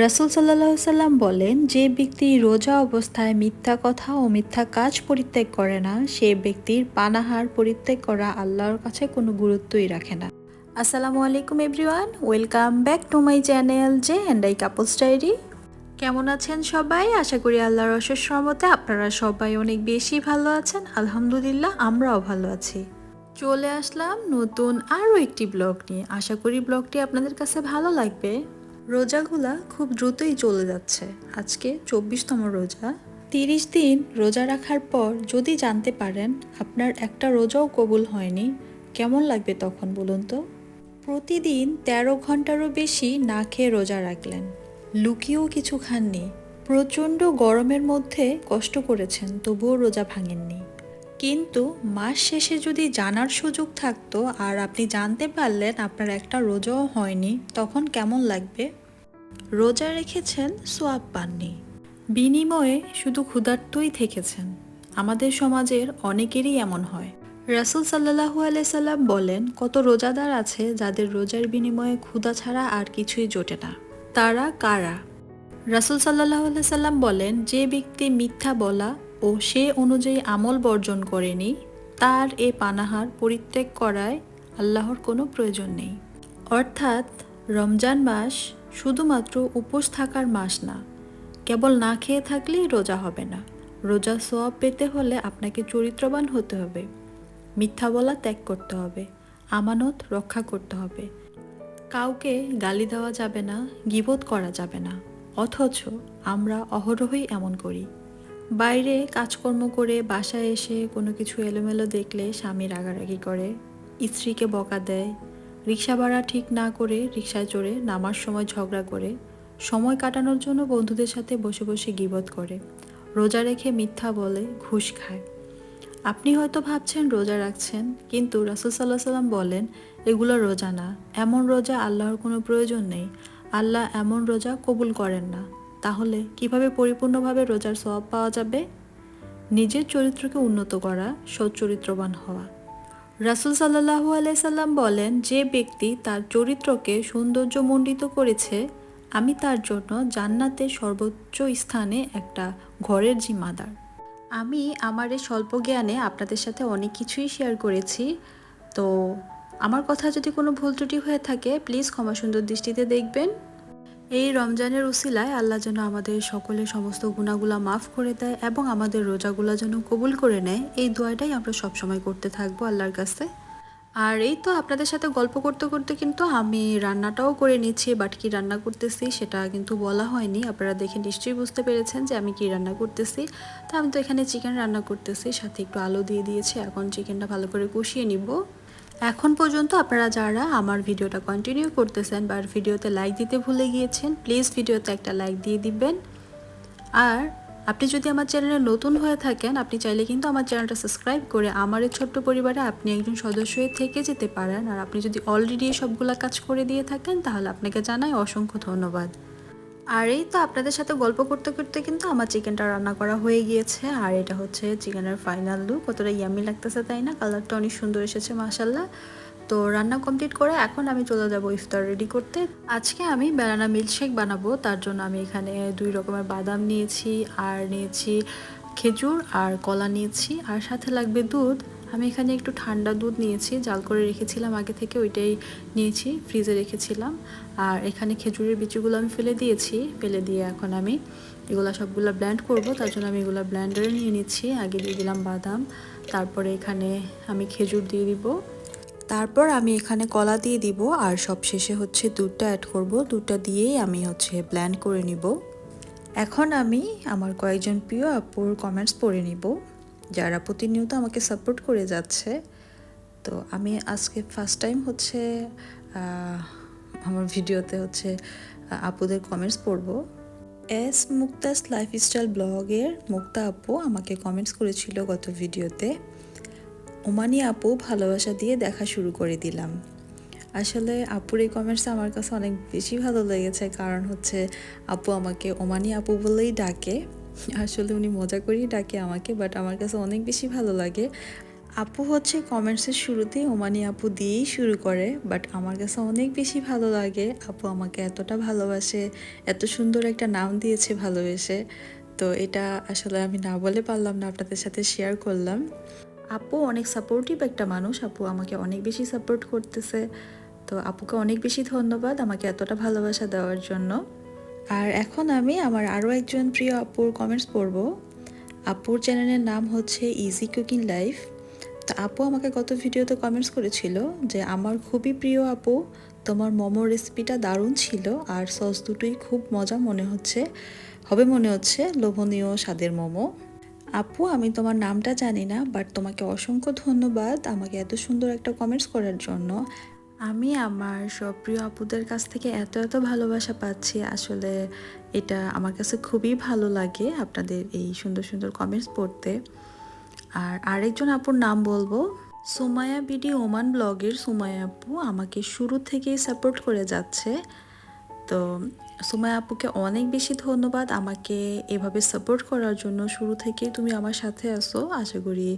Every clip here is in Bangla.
রাসুল সাল্লাহ সাল্লাম বলেন, যে ব্যক্তি রোজা অবস্থায় মিথ্যা কথা ও মিথ্যা কাজ পরিত্যাগ করে না, সে ব্যক্তির পানাহার পরিত্যাগ করা আল্লাহর কাছে কোনো গুরুত্বই রাখে না। আসসালামু আলাইকুম everyone, welcome back to my channel J and I couples diary. কেমন আছেন সবাই? আশা করি আল্লাহর অশেষ রহমতে আপনারা সবাই অনেক বেশি ভালো আছেন। আলহামদুলিল্লাহ, আমরাও ভালো আছি। চলে আসলাম নতুন আরও একটি ব্লগ নিয়ে। আশা করি ব্লগটি আপনাদের কাছে ভালো লাগবে। রোজাগুলা খুব দ্রুতই চলে যাচ্ছে। আজকে চব্বিশতম রোজা। তিরিশ দিন রোজা রাখার পর যদি জানতে পারেন আপনার একটা রোজাও কবুল হয়নি, কেমন লাগবে তখন বলুন তো? প্রতিদিন তেরো ঘন্টারও বেশি না খেয়ে রোজা রাখলেন। লুকিয়েও কিছু খাননি। প্রচণ্ড গরমের মধ্যে কষ্ট করেছেন, তবুও রোজা ভাঙেননি। কিন্তু মাস শেষে যদি জানার সুযোগ থাকতো আর আপনি জানতে পারলেন আপনার একটা রোজাও হয়নি, তখন কেমন লাগবে? রোজা রেখেছেন, সোয়াব পাননি। বিনিময়ে শুধু ক্ষুধার্তই থেকেছেন। আমাদের সমাজের অনেকেরই এমন হয়। রাসুল সাল্লাহু সাল্লাম বলেন, কত রোজাদার আছে যাদের রোজার বিনিময়ে ক্ষুধা ছাড়া আর কিছুই জোটে না। তারা কারা? রাসুল সাল্লাহ সাল্লাম বলেন, যে ব্যক্তি মিথ্যা বলা ও সে অনুযায়ী আমল বর্জন করেনি, তার এ পানাহার পরিত্যাগ করায় আল্লাহর কোনো প্রয়োজন নেই। অর্থাৎ রমজান মাস শুধুমাত্র উপোস থাকার মাস না, কেবল না খেয়ে থাকলেই রোজা হবে না। রোজা সোয়াব পেতে হলে আপনাকে চরিত্রবান হতে হবে, মিথ্যা বলা ত্যাগ করতে হবে, আমানত রক্ষা করতে হবে। কাউকে গালি দেওয়া যাবে না, গিবোধ করা যাবে না, অথচ আমরা অহরহই এমন করি। বাইরে কাজকর্ম করে বাসায় এসে কোনো কিছু এলোমেলো দেখলে স্বামী রাগারাগি করে। স্ত্রীকে বকা দেয়। রিক্সা ভাড়া ঠিক না করে রিক্সায় চড়ে নামার সময় ঝগড়া করে। সময় কাটানোর জন্য বন্ধুদের সাথে বসে বসে গিবত করে। রোজা রেখে মিথ্যা বলে, ঘুষ খায়। আপনি হয়তো ভাবছেন রোজা রাখছেন, কিন্তু রাসুল সাল্লাহ সাল্লাম বলেন, এগুলো রোজা না। এমন রোজা আল্লাহর কোনো প্রয়োজন নেই। আল্লাহ এমন রোজা কবুল করেন না। তাহলে কীভাবে পরিপূর্ণভাবে রোজার সওয়াব পাওয়া যাবে? নিজের চরিত্রকে উন্নত করা, সচ্চরিত্রবান হওয়া। রাসুল সাল্লাহু আলাইসাল্লাম বলেন, যে ব্যক্তি তার চরিত্রকে সৌন্দর্যমণ্ডিত করেছে, আমি তার জন্য জান্নাতের সর্বোচ্চ স্থানে একটা ঘরের জিম্মাদার। আমি আমার এই স্বল্প জ্ঞানে আপনাদের সাথে অনেক কিছুই শেয়ার করেছি। তো আমার কথা যদি কোনো ভুল ত্রুটি হয়ে থাকে প্লিজ ক্ষমা সুন্দর দৃষ্টিতে দেখবেন। এই রমজানের উসিলায় আল্লাহ যেন আমাদের সকলের সমস্ত গুণাগুলা মাফ করে দেয় এবং আমাদের রোজাগুলা যেন কবুল করে নেয়। এই দোয়াটাই আমরা সবসময় করতে থাকব আল্লাহর কাছে। আর এই তো আপনাদের সাথে গল্প করতে করতে কিন্তু আমি রান্নাটাও করে নিচ্ছি বাট কি রান্না করতেছি সেটা কিন্তু বলা হয়নি। আপনারা দেখে নিশ্চয়ই বুঝতে পেরেছেন যে আমি কি রান্না করতেছি। তো আমি তো এখানে চিকেন রান্না করতেছি, সাথে একটু আলু দিয়ে দিয়েছি, এখন চিকেনটা ভালো করে কষিয়ে নিব। এখন পর্যন্ত আপনারা যারা আমার ভিডিওটা কন্টিনিউ করতেছেন বা ভিডিওতে লাইক দিতে ভুলে গিয়েছেন প্লিজ ভিডিওতে একটা লাইক দিয়ে দিবেন। আর আপনি যদি আমার চ্যানেলে নতুন হয়ে থাকেন, আপনি চাইলে কিন্তু আমার চ্যানেলটা সাবস্ক্রাইব করে আমার এই ছোট্ট পরিবারে আপনি একজন সদস্য হয়ে থেকে যেতে পারেন। আর আপনি যদি অলরেডি সবগুলা কাজ করে দিয়ে থাকেন, তাহলে আপনাকে জানাই অসংখ্য ধন্যবাদ। আর এই তো আপনাদের সাথে গল্প করতে করতে কিন্তু আমার চিকেনটা রান্না করা হয়ে গিয়েছে। আর এটা হচ্ছে চিকেনের ফাইনাল লুক কতটা ইয়ামি লাগতেছে তাই না? কালারটা অনেক সুন্দর এসেছে মাসাল্লাহ তো রান্না কমপ্লিট করে এখন আমি চলে যাব ইফতার রেডি করতে। আজকে আমি বেলানা মিল্কশেক বানাবো। তার জন্য আমি এখানে দুই রকমের বাদাম নিয়েছি, আর নিয়েছি খেজুর আর কলা নিয়েছি। আর সাথে লাগবে দুধ। আমি এখানে একটু ঠান্ডা দুধ নিয়েছি, জাল করে রেখেছিলাম, আগে থেকে ওইটাই নিয়েছি, ফ্রিজে রেখেছিলাম। আর এখানে খেজুরের বিচিগুলো আমি ফেলে দিয়েছি, ফেলে দিয়ে এখন আমি এগুলো সবগুলো ব্ল্যান্ড করব, তার জন্য আমি এগুলো ব্ল্যান্ডারে নিয়ে নিচ্ছি, আগে দিয়ে দিলাম বাদাম, তারপরে এখানে আমি খেজুর দিয়ে দিব। তারপর আমি এখানে কলা দিয়ে দিব, আর সব শেষে হচ্ছে দুধটা অ্যাড করব, দুধটা দিয়েই আমি হচ্ছে ব্ল্যান্ড করে নিব। এখন আমি আমার কয়েকজন প্রিয় আপুর কমেন্টস পড়ে নিব। যারা প্রতিনিয়ত আমাকে সাপোর্ট করে যাচ্ছে, তো আমি আজকে ফার্স্ট টাইম হচ্ছে আমার ভিডিওতে হচ্ছে আপুদের কমেন্টস পড়ব। এস মুক্তাস লাইফস্টাইল ব্লগের মুক্তা আপু আমাকে কমেন্টস করেছিল গত ভিডিওতে। ওমানি আপু ভালোবাসা দিয়ে দেখা শুরু করে দিলাম। আসলে আপুর এই কমেন্টস আমার কাছে অনেক বেশি ভালো লেগেছে, কারণ হচ্ছে, আপু আমাকে ওমানি আপু বলেই ডাকে। আসলে উনি মজা করেই ডাকে আমাকে বাট আমার কাছে অনেক বেশি ভালো লাগে। আপু হচ্ছে কমেন্টসের শুরুতেই ওমানি আপু দিয়েই শুরু করে বাট আমার কাছে অনেক বেশি ভালো লাগে। আপু আমাকে এতটা ভালোবাসে, এত সুন্দর একটা নাম দিয়েছে ভালোবেসে। তো এটা আসলে আমি না বলে পারলাম না, আপনাদের সাথে শেয়ার করলাম। আপু অনেক সাপোর্টিভ একটা মানুষ, আপু আমাকে অনেক বেশি সাপোর্ট করতেছে। তো আপুকে অনেক বেশি ধন্যবাদ আমাকে এতটা ভালোবাসা দেওয়ার জন্য। আর এখন আমি আমার আরও একজন প্রিয় আপুর কমেন্টস পড়ব। আপুর চ্যানেলের নাম হচ্ছে ইজি কুকিং লাইফ তা আপু আমাকে গত ভিডিওতে কমেন্টস করেছিল যে, আমার খুবই প্রিয় আপু, তোমার মোমো রেসিপিটা দারুণ ছিল আর সস দুটোই খুব মজা মনে হচ্ছে, হবে মনে হচ্ছে লোভনীয় স্বাদের মোমো। আপু, আমি তোমার নামটা জানি না বাট তোমাকে অসংখ্য ধন্যবাদ আমাকে এত সুন্দর একটা কমেন্টস করার জন্য। আমি আমার সব প্রিয় আপুদের কাছ থেকে এত এত ভালোবাসা পাচ্ছি। আসলে এটা আমার কাছে খুবই ভালো লাগে আপনাদের এই সুন্দর সুন্দর কমেন্টস পড়তে। আর আরেকজন আপুর নাম বলব সুমায়া বিডি ওমান ব্লগের সুমায়া আপু, আমাকে শুরু থেকেই সাপোর্ট করে যাচ্ছে। তো সুমায়া আপুকে অনেক বেশি ধন্যবাদ আমাকে এভাবে সাপোর্ট করার জন্য। শুরু থেকেই তুমি আমার সাথে আসো আশা করি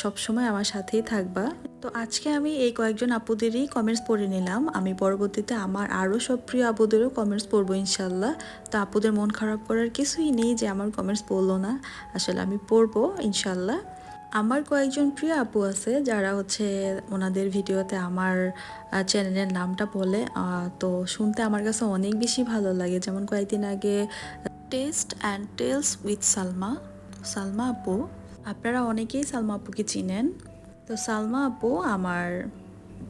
সবসময় আমার সাথেই থাকবা। তো আজকে আমি এই কয়েকজন আপুদেরই কমেন্টস পড়ে নিলাম। আমি পরবর্তীতে আমার আরও সব প্রিয় আপুদেরও কমেন্টস পড়ব ইনশাল্লাহ তো আপুদের মন খারাপ করার কিছুই নেই যে আমার কমেন্টস পড়ল না। আসলে আমি পড়ব ইনশাল্লাহ আমার কয়েকজন প্রিয় আপু আছে, যারা হচ্ছে ওনাদের ভিডিওতে আমার চ্যানেলের নামটা বলে। তো শুনতে আমার কাছে অনেক বেশি ভালো লাগে। যেমন কয়েকদিন আগে taste and tales with Salma Salma আপু। আপনারা অনেকেই সালমা আপুকে চিনেন। তো সালমা আপু আমার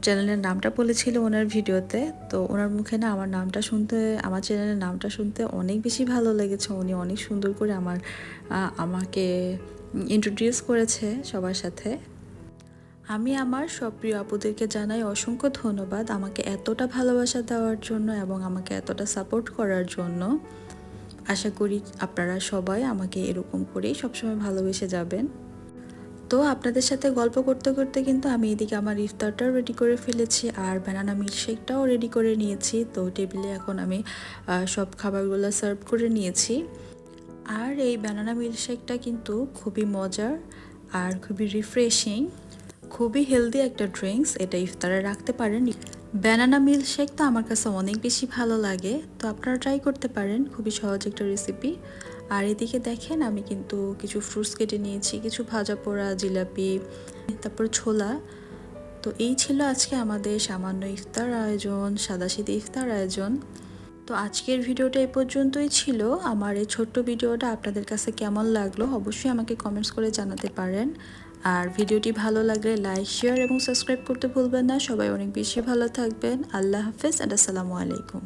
চ্যানেলের নামটা বলেছিল ওনার ভিডিওতে। তো ওনার মুখে না আমার নামটা শুনতে, আমার চ্যানেলের নামটা শুনতে অনেক বেশি ভালো লেগেছে। উনি অনেক সুন্দর করে আমার আমাকে ইন্ট্রোডিউস করেছে সবার সাথে। আমি আমার সব প্রিয় আপুদেরকে জানাই অসংখ্য ধন্যবাদ আমাকে এতটা ভালোবাসা দেওয়ার জন্য এবং আমাকে এতটা সাপোর্ট করার জন্য। আশা করি আপনারা সবাই আমাকে এরকম করেই সবসময় ভালোবেসে যাবেন। তো আপনাদের সাথে গল্প করতে করতে কিন্তু আমি এদিকে আমার ইফতারটাও রেডি করে ফেলেছি আর ব্যানানা মিল্কশেকটাও রেডি করে নিয়েছি। তো টেবিলে এখন আমি সব খাবারগুলো সার্ভ করে নিয়েছি। আর এই ব্যানানা মিল্কশেকটা কিন্তু খুবই মজার আর খুবই রিফ্রেশিং খুবই হেলদি একটা ড্রিঙ্কস এটা ইফতারে রাখতে পারেন। ব্যানানা মিল্কশেক তো আমার কাছে অনেক বেশি ভালো লাগে, তো আপনারা ট্রাই করতে পারেন, খুবই সহজ একটা রেসিপি আর এদিকে দেখেন আমি কিন্তু কিছু ফ্রুটস কেটে নিয়েছি, কিছু ভাজা পোড়া, জিলাপি, তারপর ছোলা। তো এই ছিল আজকে আমাদের সামান্য ইফতার আয়োজন সাদাশিদে ইফতার আয়োজন। তো আজকের ভিডিওটা এ পর্যন্তই ছিল। আমার এই ছোট্ট ভিডিওটা আপনাদের কাছে কেমন লাগল অবশ্যই আমাকে কমেন্টস করে জানাতে পারেন। আর ভিডিওটি ভালো লাগলে লাইক শেয়ার এবং সাবস্ক্রাইব করতে ভুলবেন না। সবাই অনেক বেশি ভালো থাকবেন। আল্লাহ হাফেজ অ্যান্ড আসসালামু আলাইকুম।